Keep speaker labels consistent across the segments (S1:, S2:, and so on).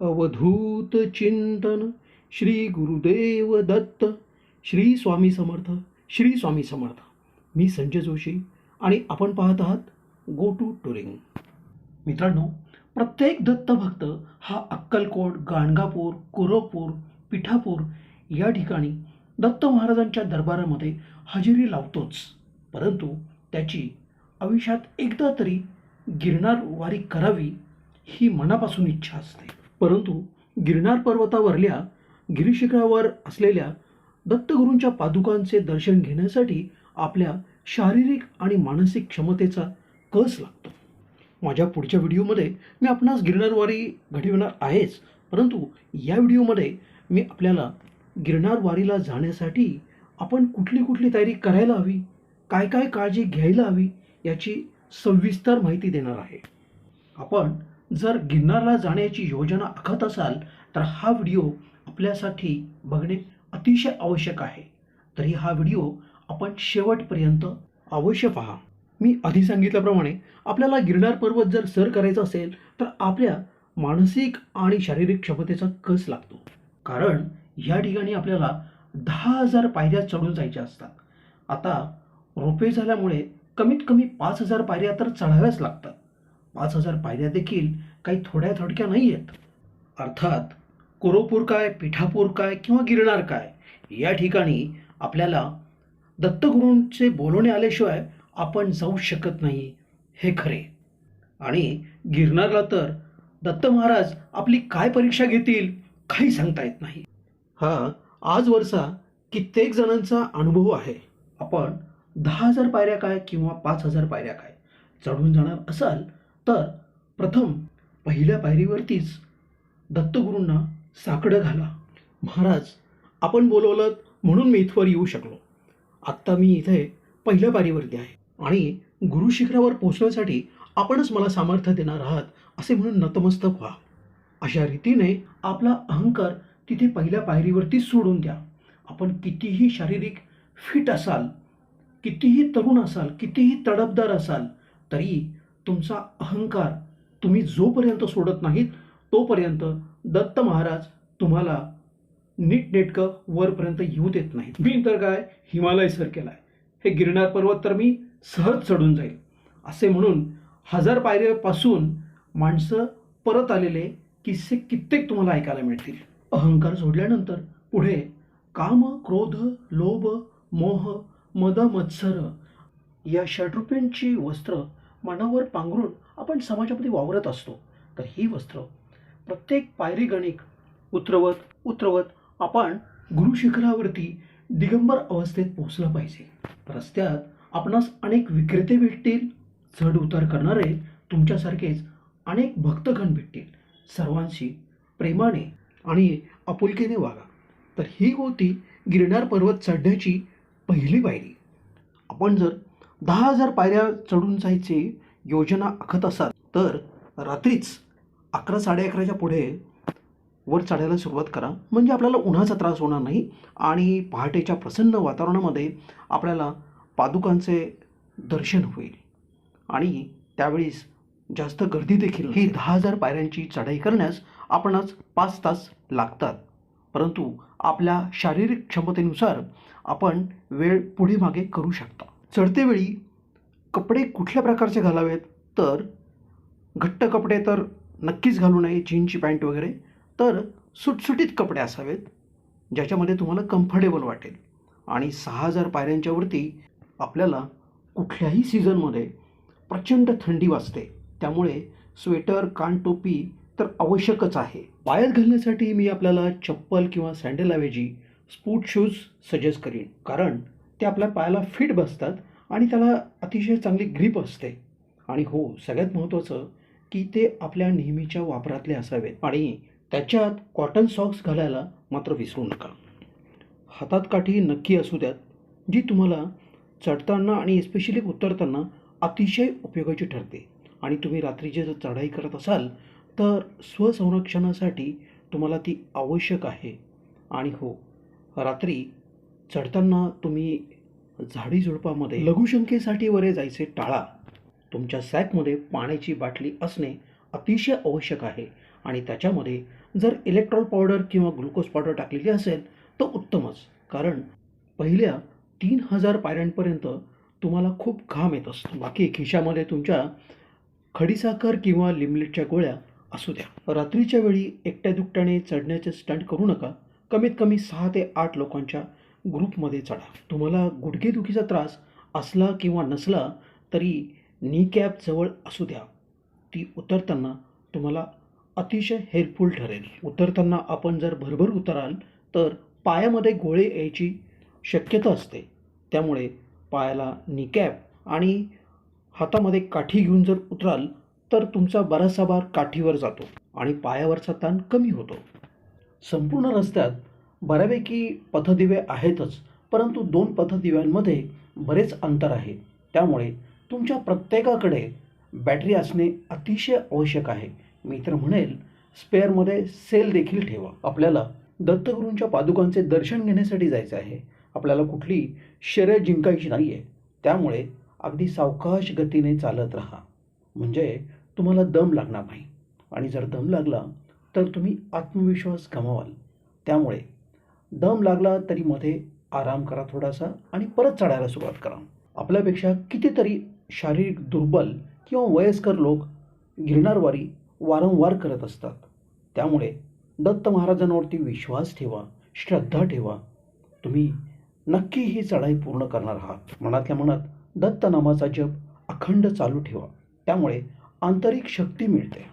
S1: अवधूत चिंतन श्री गुरुदेव दत्त श्री स्वामी समर्थ श्री स्वामी समर्थ. मी संजय जोशी आणि आपण पाहत आहात गो टू टुरिंग मित्रांनो प्रत्येक दत्तभक्त हा अक्कलकोट गाणगापूर कोरपूर पिठापूर या ठिकाणी दत्त महाराजांच्या दरबारामध्ये हजेरी लावतोच. परंतु त्याची आयुष्यात एकदा तरी गिरणार वारी करावी ही मनापासून इच्छा असते. परंतु गिरनार पर्वतावरल्या गिरीशिखरावर असलेल्या दत्तगुरूंच्या पादुकांचे दर्शन घेण्यासाठी आपल्या शारीरिक आणि मानसिक क्षमतेचा कस लागतो. माझ्या पुढच्या व्हिडिओमध्ये मी आपणास गिरनारवारी घडविणार आहेच परंतु या व्हिडिओमध्ये मी आपल्याला गिरणारवारीला जाण्यासाठी आपण कुठली कुठली तयारी करायला हवी काय काय काळजी घ्यायला हवी याची सविस्तर माहिती देणार आहे. आपण जर गिरनारला जाण्याची योजना आखत असाल तर हा व्हिडिओ आपल्यासाठी बघणे अतिशय आवश्यक आहे. तरी हा व्हिडिओ आपण शेवटपर्यंत अवश्य पहा. मी आधी सांगितल्याप्रमाणे आपल्याला गिरनार पर्वत जर सर करायचा असेल तर आपल्या मानसिक आणि शारीरिक क्षमतेचा कस लागतो? कारण या ठिकाणी आपल्याला दहा हजार पायऱ्या चढून जायच्या असतात. आता रोपे झाल्यामुळे कमीत कमी पाच हजार पायऱ्या तर चढाव्याच लागतात. पाच हजार पायऱ्या देखील काही थोड्या थोडक्या नाही आहेत. अर्थात कोरोपूर काय पिठापूर काय किंवा गिरणार काय या ठिकाणी आपल्याला दत्तगुरूंचे बोलवणे आल्याशिवाय आपण जाऊ शकत नाही हे खरे. आणि गिरनारला तर दत्त महाराज आपली काय परीक्षा घेतील काही सांगता येत नाही. हा आजवरचा कित्येक जणांचा अनुभव आहे. आपण दहा हजार पायऱ्या काय किंवा पाच हजार पायऱ्या काय चढून जाणार असाल तर प्रथम पहिल्या पायरीवरतीच दत्तगुरूंना साकडं घाला. महाराज आपण बोलवलं म्हणून मी इथवर येऊ शकलो. आत्ता मी इथे पहिल्या पायरीवरती आहे आणि गुरु शिखरावर पोचण्यासाठी आपणच मला सामर्थ्य देणार आहात असे म्हणून नतमस्तक व्हा. अशा रीतीने आपला अहंकार तिथे पहिल्या पायरीवरती सोडून द्या. आपण कितीही शारीरिक फिट असाल कितीही तरुण असाल कितीही तडफदार असाल तरी तुमचा अहंकार तुम्ही जोपर्यंत सोडत नाहीत तोपर्यंत दत्त महाराज तुम्हाला नीटनेटकं वरपर्यंत येऊ देत नाहीत. मी तर काय हिमालय सर केलाय. हे गिरनार पर्वत तर मी सहज चढून जाईल. असे म्हणून हजार पायऱ्यापासून माणसं परत आलेले किस्से कित्येक तुम्हाला ऐकायला मिळतील. अहंकार सोडल्यानंतर पुढे काम क्रोध लोभ मोह मद मत्सर या षड्रुपेंची वस्त्र मनावर पांघरून आपण समाजामध्ये वावरत असतो. तर ही वस्त्र प्रत्येक पायरी गणिक उतरवत उतरवत आपण गुरुशिखरावरती दिगंबर अवस्थेत पोहोचलं पाहिजे. रस्त्यात आपणास अनेक विक्रेते भेटतील चढ उतार करणारे तुमच्यासारखेच अनेक भक्तगण भेटतील. सर्वांशी प्रेमाने आणि आपुलकीने वागा. तर ही होती गिरनार पर्वत चढण्याची पहिली पायरी. आपण जर दहा हजार पायऱ्या चढून जायची योजना आखत असाल तर रात्रीच अकरा साडे अकराच्या पुढे वर चढायला सुरुवात करा. म्हणजे आपल्याला उन्हाचा त्रास होणार नाही आणि पहाटेच्या प्रसन्न वातावरणामध्ये आपल्याला पादुकांचे दर्शन होईल. आणि त्यावेळीस जास्त गर्दी देखील ही दहा हजार पायऱ्यांची चढाई करण्यास आपणास पाच तास लागतात. परंतु आपल्या शारीरिक क्षमतेनुसार आपण वेळ पुढे मागे करू शकता. चढते वेळी कपडे कुठल्या प्रकारचे घालावेत? तर घट्ट कपडे तर नक्कीच घालू नये जीनची पॅन्ट वगैरे. तर सुटसुटीत कपडे असावेत ज्याच्यामध्ये तुम्हाला कम्फर्टेबल वाटेल. आणि सहा हजार पायऱ्यांच्यावरती आपल्याला कुठल्याही सीझनमध्ये प्रचंड थंडी वाजते. त्यामुळे स्वेटर कानटोपी तर आवश्यकच आहे. पायात घालण्यासाठी मी आपल्याला चप्पल किंवा सँडलऐवजी स्पूट शूज सजेस्ट करीन. कारण ते आपल्या पायाला फिट बसतात आणि त्याला अतिशय चांगली ग्रीप असते. आणि हो सगळ्यात महत्त्वाचं की ते आपल्या नेहमीच्या वापरातले असावेत. आणि त्याच्यात कॉटन सॉक्स घालायला मात्र विसरू नका. हातात काठी नक्की असू द्यात जी तुम्हाला चढताना आणि स्पेशली उतरताना अतिशय उपयोगाची ठरते. आणि तुम्ही रात्रीची जर चढाई करत असाल तर स्वसंरक्षणासाठी तुम्हाला ती आवश्यक आहे. आणि हो रात्री चढताना तुम्ही झाडी झुडपामध्ये लघुशंकेसाठी वरे जायचे टाळा. तुमच्या सॅकमध्ये पाण्याची बाटली असणे अतिशय आवश्यक आहे आणि त्याच्यामध्ये जर इलेक्ट्रॉल पावडर किंवा ग्लुकोज पावडर टाकलेली असेल तर उत्तमच कारण पहिल्या तीन हजार पायऱ्यांपर्यंत तुम्हाला खूप घाम येत असतो. बाकी खिशामध्ये तुमच्या खडीसाखर किंवा लिमलेटच्या गोळ्या असू द्या. रात्रीच्या वेळी एकट्या दुकट्याने चढण्याचे स्टंट करू नका. कमीत कमी सहा ते आठ लोकांच्या ग्रुपमध्ये चढा. तुम्हाला गुडघेदुखीचा त्रास असला किंवा नसला तरी नी कॅप जवळ असू द्या. ती उतरताना तुम्हाला अतिशय हेल्पफुल ठरेल. उतरताना आपण जर भरभर उतराल तर पायामध्ये गोळे यायची शक्यता असते. त्यामुळे पायाला निकॅप आणि हातामध्ये काठी घेऊन जर उतराल तर तुमचा बराचसा भार काठीवर जातो आणि पायावरचा ताण कमी होतो. संपूर्ण रस्त्यात बऱ्यापैकी पथदिवे आहेतच परंतु दोन पथदिव्यांमध्ये बरेच अंतर आहे. त्यामुळे तुमच्या प्रत्येकाकडे बॅटरी असणे अतिशय आवश्यक आहे. मी तर म्हणेल स्पेअरमध्ये सेल देखील ठेवा. आपल्याला दत्तगुरूंच्या पादुकांचे दर्शन घेण्यासाठी जायचं आहे. आपल्याला कुठली शर्य जिंकायची नाही आहे त्यामुळे अगदी सावकाश गतीने चालत राहा. म्हणजे तुम्हाला दम लागणार नाही. आणि जर दम लागला तर तुम्ही आत्मविश्वास गमावाल. त्यामुळे दम लागला तरी मध्ये आराम करा थोडासा आणि परत चढायला सुरुवात करा. आपल्यापेक्षा कितीतरी शारीरिक दुर्बल किंवा वयस्कर लोक गिरणारवारी वारंवार करत असतात. त्यामुळे दत्त महाराजांवरती विश्वास ठेवा श्रद्धा ठेवा. तुम्ही नक्की ही चढाई पूर्ण करणार आहात. मनातल्या मनात दत्त नामाचा जप अखंड चालू ठेवा. त्यामुळे आंतरिक शक्ती मिळते.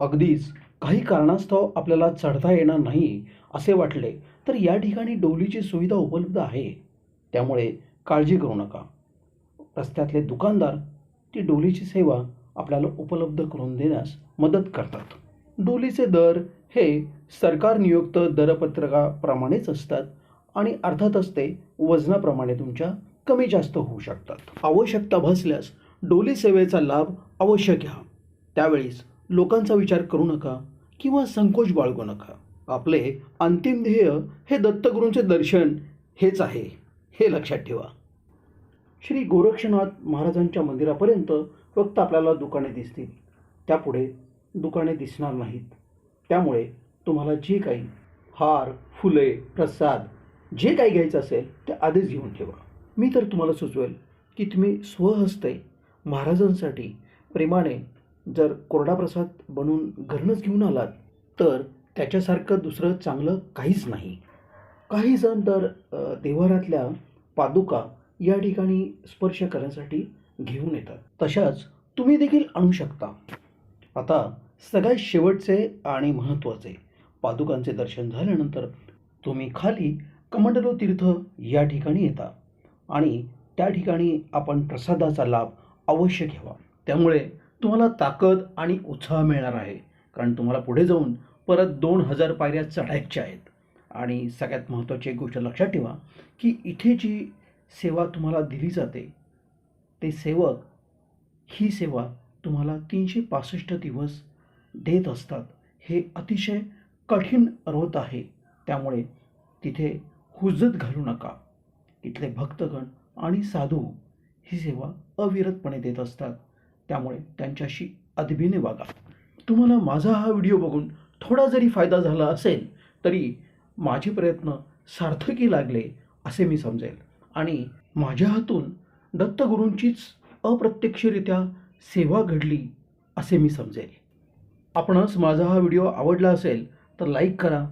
S1: अगदीच काही कारणास्तव आपल्याला चढता येणार नाही असे वाटले तर या ठिकाणी डोलीची सुविधा उपलब्ध आहे. त्यामुळे काळजी करू नका. रस्त्यातले दुकानदार ती डोलीची सेवा आपल्याला उपलब्ध करून देण्यास मदत करतात. डोलीचे दर हे सरकार नियुक्त दरपत्रकाप्रमाणेच असतात आणि अर्थातच ते वजनाप्रमाणे तुमच्या कमी जास्त होऊ शकतात. आवश्यकता भासल्यास डोली सेवेचा लाभ अवश्य घ्या. त्यावेळीस लोकांचा विचार करू नका किंवा संकोच बाळगू नका. आपले अंतिम ध्येय हे दत्तगुरूंचे दर्शन हेच आहे हे लक्षात ठेवा. श्री गोरक्षनाथ महाराजांच्या मंदिरापर्यंत फक्त आपल्याला दुकाने दिसतील. त्यापुढे दुकाने दिसणार नाहीत. त्यामुळे तुम्हाला जे काही हार फुले प्रसाद जे काही घ्यायचं असेल ते आधीच घेऊन ठेवा. मी तर तुम्हाला सुचवेल की तुम्ही स्वहस्ते महाराजांसाठी प्रेमाने जर कोरडा प्रसाद बनवून घरणंच घेऊन आलात तर त्याच्यासारखं दुसरं चांगलं काहीच नाही. काही जण तर देवारातल्या पादुका या ठिकाणी स्पर्श करण्यासाठी घेऊन येतात. तशाच तुम्ही देखील आणू शकता. आता सगळ्यात शेवटचे आणि महत्त्वाचे पादुकांचे दर्शन झाल्यानंतर तुम्ही खाली कमंडलो तीर्थ या ठिकाणी येता आणि त्या ठिकाणी आपण प्रसादाचा लाभ अवश्य घ्यावा. त्यामुळे तुम्हाला ताकद आणि उत्साह मिळणार आहे. कारण तुम्हाला पुढे जाऊन परत दोन हजार पायऱ्या चढायच्या आहेत. आणि सगळ्यात महत्त्वाची एक गोष्ट लक्षात ठेवा की इथे जी सेवा तुम्हाला दिली जाते ते सेवक ही सेवा तुम्हाला तीनशे पासष्ट दिवस देत असतात. हे अतिशय कठीण रोत आहे. त्यामुळे तिथे हुजत घालू नका. इथले भक्तगण आणि साधू ही सेवा अविरतपणे देत असतात. त्यामुळे त्यांच्याशी अदबीने वागा. तुम्हाला माझा हा व्हिडिओ बघून थोडा जरी फायदा झाला असेल तरी माझे प्रयत्न सार्थकी लागले असे मी समजेल. आणि माझ्या हातून दत्तगुरूंचीच अप्रत्यक्षरित्या सेवा घडली असे मी समजेल. आपणास माझा हा व्हिडिओ आवडला असेल तर लाईक करा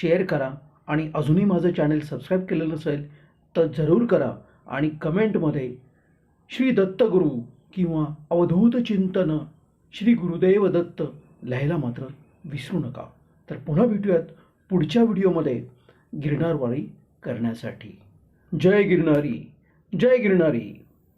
S1: शेअर करा आणि अजूनही माझं चॅनल सबस्क्राईब केलं नसेल तर जरूर करा आणि कमेंटमध्ये श्री दत्तगुरू किंवा अवधूत चिंतन श्री गुरुदेव दत्त लिहायला मात्र विसरू नका. तर पुन्हा भेटूयात पुढच्या व्हिडिओमध्ये गिरणारवारी करण्यासाठी. जय गिरणारी जय गिरणारी